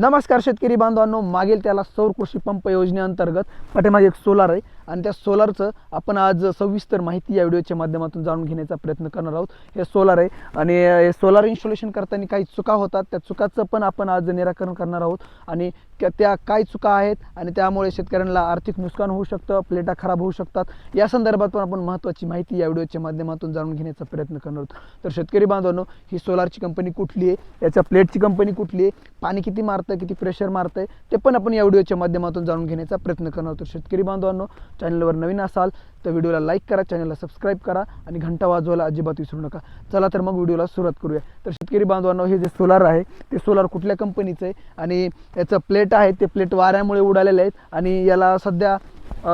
नमस्कार शेतकरी बांधवांनो मागील त्याला सौर कृषी पंप योजनेअंतर्गत पाठीमागे एक सोलार आहे. आणि त्या सोलारचं आपण आज सविस्तर माहिती या व्हिडिओच्या माध्यमातून जाणून घेण्याचा प्रयत्न करणार आहोत. हे सोलार आहे. आणि हे सोलार इन्स्टॉलेशन करताना काही चुका होतात. त्या चुकाचं पण आपण आज निराकरण करणार आहोत. आणि त्या- त्या काय चुका आहेत आणि त्यामुळे शेतकऱ्यांना आर्थिक नुकसान होऊ शकतं प्लेटा खराब होऊ शकतात. या संदर्भात पण आपण महत्त्वाची माहिती या व्हिडिओच्या माध्यमातून जाणून घेण्याचा प्रयत्न करणार आहोत. तर शेतकरी बांधवांनो ही सोलारची कंपनी कुठली आहे? याच्या प्लेटची कंपनी कुठली आहे? पाणी किती मारतं किती प्रेशर मारतंय ते पण आपण या व्हिडिओच्या माध्यमातून जाणून घेण्याचा प्रयत्न करणार आहोत. शेतकरी बांधवांनो चॅनलवर नवीन असाल तर व्हिडिओला लाईक करा चॅनलला सबस्क्राईब करा आणि घंटा वाजवायला अजिबात विसरू नका. चला तर मग व्हिडिओला सुरुवात करूया. तर शेतकरी बांधवांनो हे जे सोलार आहे ते सोलार कुठल्या कंपनीचं आहे? आणि याचं प्लेट आहे ते प्लेट वाऱ्यामुळे उडालेले आहेत आणि याला सध्या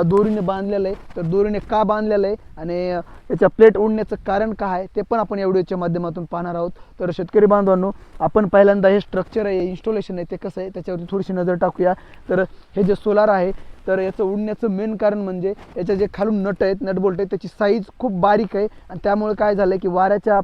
दोरीने बांधलेलं आहे. तर दोरीने का बांधलेलं आहे आणि अ, याच्या प्लेट उडण्याचं कारण काय आहे ते पण आपण या व्हिडिओच्या माध्यमातून पाहणार आहोत. तर शेतकरी बांधवांनो आपण पहिल्यांदा हे स्ट्रक्चर आहे इन्स्टॉलेशन आहे ते कसं आहे त्याच्यावरती थोडीशी नजर टाकूया. तर हे जे सोलार आहे तर याचं उडण्याचं मेन कारण म्हणजे याच्या जे खालून नट आहेत नट बोल्ट आहेत त्याची साईज खूप बारीक आहे. आणि त्यामुळे काय झालं की वाऱ्याच्या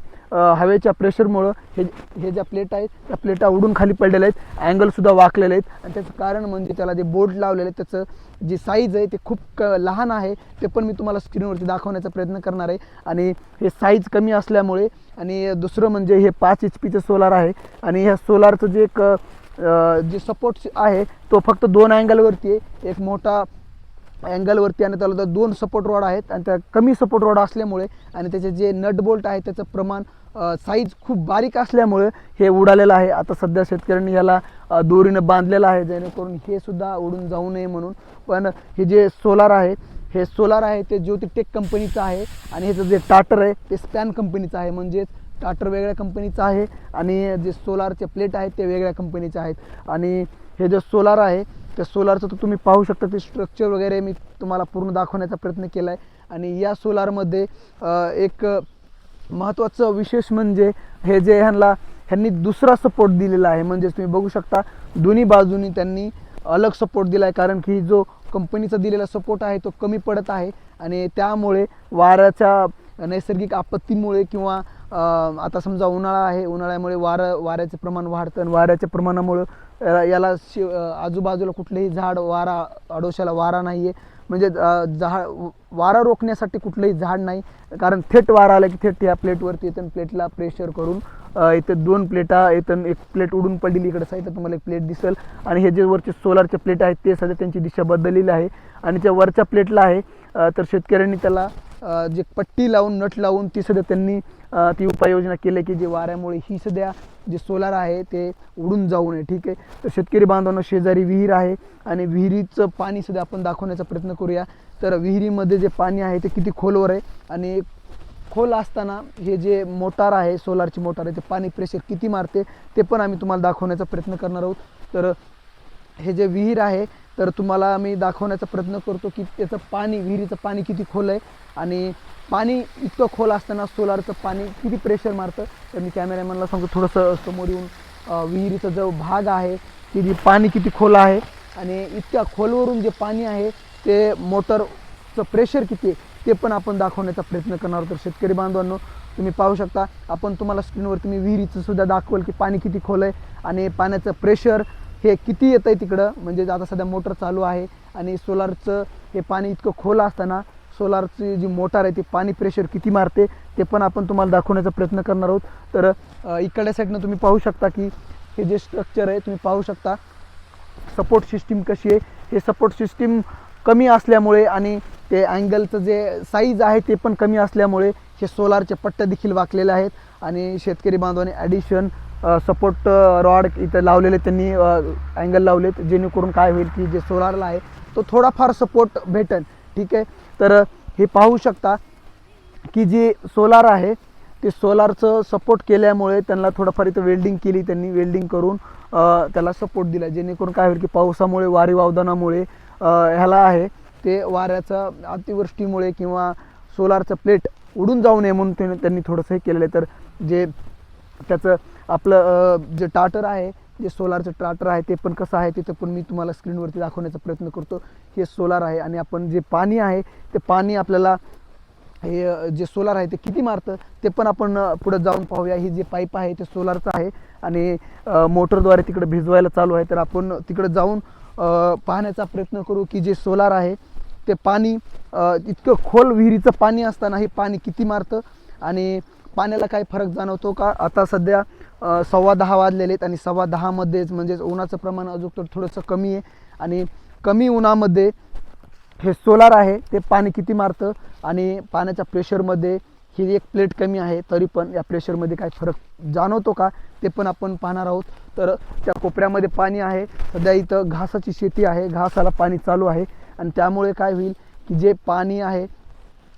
हवेच्या प्रेशरमुळं हे हे ज्या प्लेट आहेत त्या प्लेटा उडून खाली पडलेल्या आहेत. अँगलसुद्धा वाकलेले आहेत. आणि त्याचं कारण म्हणजे त्याला जे बोर्ड लावलेलं आहे त्याचं जी साईज आहे ते खूप क लहान आहे. ते पण मी तुम्हाला स्क्रीनवरती दाखवण्याचा प्रयत्न करणार आहे. आणि हे साईज कमी असल्यामुळे आणि दुसरं म्हणजे हे पाच एच पीचं सोलार आहे. आणि ह्या सोलारचं जे एक जे सपोर्ट आहे तो फक्त दोन अँगलवरती आहे. एक मोठा अँगलवरती आणि त्याला तर दोन सपोर्ट रॉड आहेत आणि त्या कमी सपोर्ट रॉड असल्यामुळे आणि त्याचे जे नट बोल्ट आहे त्याचं प्रमाण साईज खूप बारीक असल्यामुळे हे उडालेलं आहे. आता सध्या शेतकऱ्यांनी याला दोरीनं बांधलेलं आहे. जेणेकरून हे सुद्धा उडून जाऊ नये म्हणून. पण हे जे सोलार आहे हे सोलार आहे ते ज्योतिटेक कंपनीचं आहे आणि ह्याचं जे टाटर आहे ते स्पॅन कंपनीचं आहे. म्हणजेच टाटर वेगळ्या कंपनीचं आहे आणि जे सोलारचे प्लेट आहेत ते वेगळ्या कंपनीचे आहेत. आणि हे जे सोलार आहे त्या सोलारचं तर तुम्ही पाहू शकता ते स्ट्रक्चर वगैरे मी तुम्हाला पूर्ण दाखवण्याचा प्रयत्न केला आहे आणि या सोलारमध्ये एक महत्त्वाचं विशेष म्हणजे हे जे ह्यांना ह्यांनी दुसरा सपोर्ट दिलेला आहे. म्हणजेच तुम्ही बघू शकता दोन्ही बाजूनी त्यांनी अलग सपोर्ट दिला आहे कारण की जो कंपनीचा दिलेला सपोर्ट आहे तो कमी पडत आहे. आणि त्यामुळे वाऱ्याच्या नैसर्गिक आपत्तीमुळे किंवा आता समजा उन्हाळा आहे उन्हाळ्यामुळे वारं वाऱ्याचं प्रमाण वाढतं आणि वाऱ्याच्या प्रमाणामुळं याला- शि आजूबाजूला कुठलेही झाड वारा अडोशाला वारा नाही आहे म्हणजे झाड वारा रोखण्यासाठी कुठलंही झाड नाही. कारण थेट वारा आला की थेट या प्लेटवरती येतं प्लेटला प्रेशर करून इथं इथे दोन प्लेटा इथं एक प्लेट उडून पडलेली साईड तर तुम्हाला एक प्लेट दिसेल. आणि हे जे वरचे सोलारचे प्लेट आहेत ते सध्या त्यांची दिशा बदललेली आहे. आणि त्या वरच्या प्लेटला आहे तर शेतकऱ्यांनी त्याला जे पट्टी लावून नट लावून ती सध्या त्यांनी ती उपाययोजना केली की जे वाऱ्यामुळे ही सध्या जे सोलार आहे ते उडून जाऊ नये ठीक आहे? तर शेतकरी बांधवांना शेजारी विहीर आहे आणि विहिरीचं पाणी सध्या आपण दाखवण्याचा प्रयत्न करूया. तर विहिरीमध्ये जे पाणी आहे ते किती खोलवर आहे आणि खोल असताना हे जे मोटार आहे सोलारची मोटार आहे ते पाणी प्रेशर किती मारते ते पण आम्ही तुम्हाला दाखवण्याचा प्रयत्न करणार आहोत. तर हे जे विहीर आहे तर तुम्हाला मी दाखवण्याचा प्रयत्न करतो की त्याचं पाणी विहिरीचं पाणी किती खोल आहे आणि पाणी इतकं खोल असताना सोलारचं पाणी किती प्रेशर मारतं? तर मी कॅमेरामॅनला सांगतो थोडंसं समोर येऊन विहिरीचा जो भाग आहे तिथे पाणी किती खोल आहे आणि इतक्या खोलवरून जे पाणी आहे ते मोटरचं प्रेशर किती आहे ते पण आपण दाखवण्याचा प्रयत्न करणार आहोत. तर शेतकरी बांधवांनो तुम्ही पाहू शकता आपण तुम्हाला स्क्रीनवर तुम्ही विहिरीचं सुद्धा दाखवेल की पाणी किती खोल आहे आणि पाण्याचं प्रेशर हे किती येतं आहे तिकडं? म्हणजे आता सध्या मोटर चालू आहे आणि सोलारचं हे पाणी इतकं खोल असताना सोलारची जी मोटार आहे ती पाणी प्रेशर किती मारते ते पण आपण तुम्हाला दाखवण्याचा प्रयत्न करणार आहोत. तर अ, इकडल्या साईडनं तुम्ही पाहू शकता की हे जे स्ट्रक्चर आहे तुम्ही पाहू शकता सपोर्ट सिस्टीम कशी आहे. हे सपोर्ट सिस्टीम कमी असल्यामुळे आणि ते अँगलचं जे साईज आहे ते पण कमी असल्यामुळे हे सोलारचे पट्ट्या देखील वाकलेले आहेत. आणि शेतकरी बांधवांनी ॲडिशन सपोर्ट रॉड इथं लावलेले त्यांनी अँगल लावलेत जेणेकरून काय होईल की जे सोलारला आहे तो थोडाफार सपोर्ट भेटेल. ठीक आहे? तर हे पाहू शकता की जे सोलार आहे ते सोलारचं सपोर्ट केल्यामुळे त्यांना थोडंफार इथं वेल्डिंग केली त्यांनी. वेल्डिंग करून त्याला सपोर्ट दिला. जेणेकरून काय होईल की पावसामुळे वारी वावदानामुळे ह्याला आहे ते वाऱ्याचा अतिवृष्टीमुळे किंवा सोलारचं प्लेट उडून जाऊ नये म्हणून त्यांनी थोडंसं हे केलेलं आहे. तर जे त्याचं आपलं जे टाटर आहे जे सोलारचं टाटर आहे ते पण कसं आहे तिथं पण मी तुम्हाला स्क्रीनवरती दाखवण्याचा प्रयत्न करतो. हे सोलार आहे आणि आपण जे पाणी आहे ते पाणी आपल्याला हे जे सोलार आहे ते किती मारतं ते पण आपण पुढं जाऊन पाहूया. ही जे पाईप आहे ते सोलारचं आहे आणि मोटरद्वारे तिकडे भिजवायला चालू आहे. तर आपण तिकडे जाऊन पाहण्याचा प्रयत्न करू की जे सोलार आहे ते पाणी इतकं खोल विहिरीचं पाणी असताना हे पाणी किती मारतं आणि पाण्याला काय फरक जाणवतो का? आता सध्या सव्वा दहा वाजलेले आहेत आणि सव्वा दहामध्येच म्हणजेच उन्हाचं प्रमाण अजून तर थोडंसं कमी आहे. आणि कमी उन्हामध्ये हे सोलार आहे ते पाणी किती मारतं आणि पाण्याच्या प्रेशरमध्ये ही एक प्लेट कमी आहे तरी पण या प्रेशरमध्ये काय फरक जाणवतो का? ते पण आपण पाहणार आहोत. तर त्या कोपऱ्यामध्ये पाणी आहे सध्या इथं घासाची शेती आहे घासाला पाणी चालू आहे. आणि त्यामुळे काय होईल की जे पाणी आहे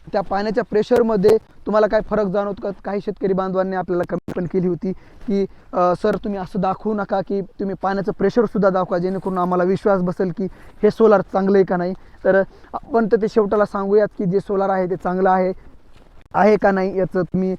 त्या पाण्याच्या प्रेशरमध्ये तुम्हाला काय फरक जाणवतो का? काही शेतकरी बांधवांनी आपल्याला कमी पण केली होती की सर तुम्ही असं दाखवू नका की तुम्ही पाण्याचं प्रेशरसुद्धा दाखवा जेणेकरून आम्हाला विश्वास बसेल की हे सोलार चांगलं आहे का नाही? तर आपण तर ते शेवटाला सांगूयात की जे सोलार आहे ते चांगलं आहे. आहे का नाही याचं तुम्ही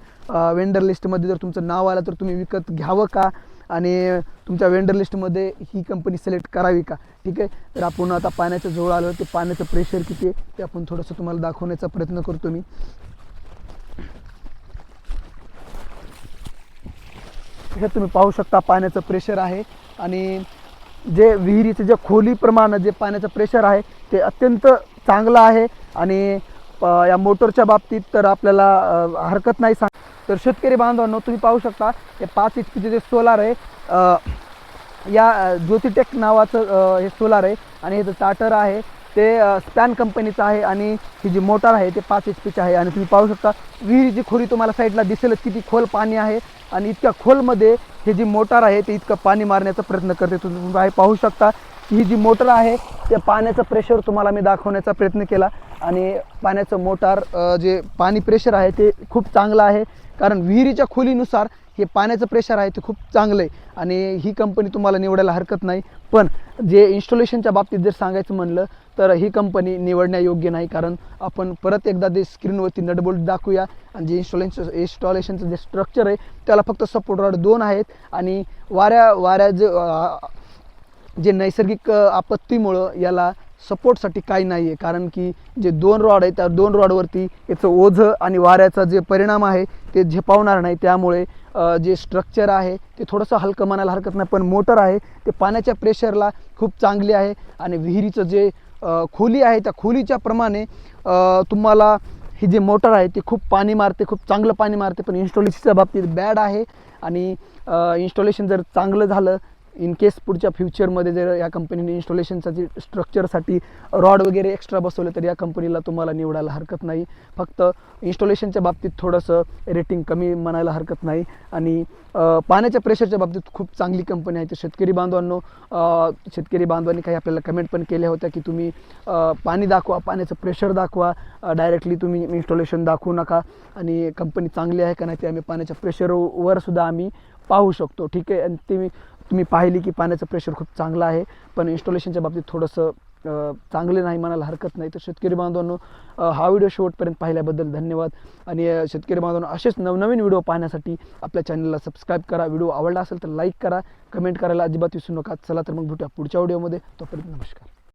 वेंडर लिस्टमध्ये जर तुमचं नाव आलं तर तुम्ही विकत घ्यावं का? आणि तुमच्या वेंडर लिस्टमध्ये ही कंपनी सिलेक्ट करावी का? ठीक आहे? तर आपण आता पाण्याच्या जवळ आलो ते पाण्याचं प्रेशर किती आहे ते आपण थोडंसं तुम्हाला दाखवण्याचा प्रयत्न करतो मी. हे तुम्ही पाहू शकता पाण्याचं प्रेशर आहे आणि जे विहिरीचं जे खोलीप्रमाणे जे पाण्याचं प्रेशर आहे ते अत्यंत चांगलं आहे आणि या मोटरच्या बाबतीत तर आपल्याला हरकत नाही सांग तर शेतकरी बांधवांनो तुम्ही पाहू शकता हे पाच एच पीचे जे सोलार आहे या ज्योतिटेक नावाचं हे सोलार आहे आणि हे जे स्टार्टर आहे ते स्पॅन कंपनीचं आहे आणि ही जी मोटार आहे ते पाच एच पीचे आहे. आणि तुम्ही पाहू शकता विहिरीची खोरी तुम्हाला साईडला दिसेलच किती खोल पाणी आहे आणि इतक्या खोलमध्ये हे जी मोटार आहे ते इतकं पाणी मारण्याचा प्रयत्न करते. तुम्ही पाहू शकता ही जी मोटर आहे त्या पाण्याचं प्रेशर तुम्हाला मी दाखवण्याचा प्रयत्न केला. आणि पाण्याचं मोटार जे पाणी प्रेशर आहे ते खूप चांगलं आहे. कारण विहिरीच्या खोलीनुसार हे पाण्याचं प्रेशर आहे ते खूप चांगलं आहे. आणि ही कंपनी तुम्हाला निवडायला हरकत नाही. पण जे इन्स्टॉलेशनच्या बाबतीत जर सांगायचं म्हणलं तर ही कंपनी निवडण्यायोग्य नाही. कारण आपण परत एकदा ते स्क्रीनवरती नटबोल्ट दाखवूया. आणि जे इन्स्टॉलेशन इन्स्टॉलेशनचं जे स्ट्रक्चर आहे त्याला फक्त सपोर्ट रॉड दोन आहेत. आणि वाऱ्या वाऱ्या जे जे नैसर्गिक आपत्तीमुळं याला सपोर्टसाठी काही नाही आहे कारण की जे दोन रॉड आहे त्या दोन रॉडवरती याचं ओझं आणि वाऱ्याचा जे परिणाम आहे ते झेपावणार नाही. त्यामुळे जे स्ट्रक्चर आहे ते थोडंसं हलकं म्हणायला हरकत नाही पण मोटर आहे ते पाण्याच्या प्रेशरला खूप चांगली आहे. आणि विहिरीचं जे खोली आहे त्या खोलीच्या प्रमाणे तुम्हाला ही जे मोटर आहे ती खूप पाणी मारते खूप चांगलं पाणी मारते पण इन्स्टॉलेशनच्या बाबतीत बॅड आहे. आणि इन्स्टॉलेशन जर चांगलं झालं इन केस पुढच्या फ्युचरमध्ये जर या कंपनीने इन्स्टॉलेशनसाठी स्ट्रक्चरसाठी रॉड वगैरे एक्स्ट्रा बसवले तर या कंपनीला तुम्हाला निवडायला हरकत नाही. फक्त इन्स्टॉलेशनच्या बाबतीत थोडंसं रेटिंग कमी म्हणायला हरकत नाही. आणि पाण्याच्या प्रेशरच्या बाबतीत खूप चांगली कंपनी आहे तर शेतकरी बांधवांनो. शेतकरी बांधवांनी काही आपल्याला कमेंट पण केल्या होत्या की तुम्ही पाणी दाखवा पाण्याचं प्रेशर दाखवा. डायरेक्टली तुम्ही इन्स्टॉलेशन दाखवू नका. आणि कंपनी चांगली आहे का नाही ते आम्ही पाण्याच्या प्रेशरवर सुद्धा आम्ही पाहू शकतो. ठीक आहे? आणि ते तुम्ही पाहिली की पाण्याचं प्रेशर खूप चांगलं आहे पण इन्स्टॉलेशनच्या बाबतीत थोडंसं चांगले नाही म्हणायला हरकत नाही. तर शेतकरी बांधवांनो हा व्हिडिओ शेवटपर्यंत पाहिल्याबद्दल धन्यवाद. आणि शेतकरी बांधवांनो असेच नवनवीन व्हिडिओ पाहण्यासाठी आपल्या चॅनलला सबस्क्राईब करा. व्हिडिओ आवडला असेल तर लाईक करा. कमेंट करायला अजिबात विसरू नका. चला तर मग भेटूया पुढच्या व्हिडिओमध्ये तोपर्यंत नमस्कार.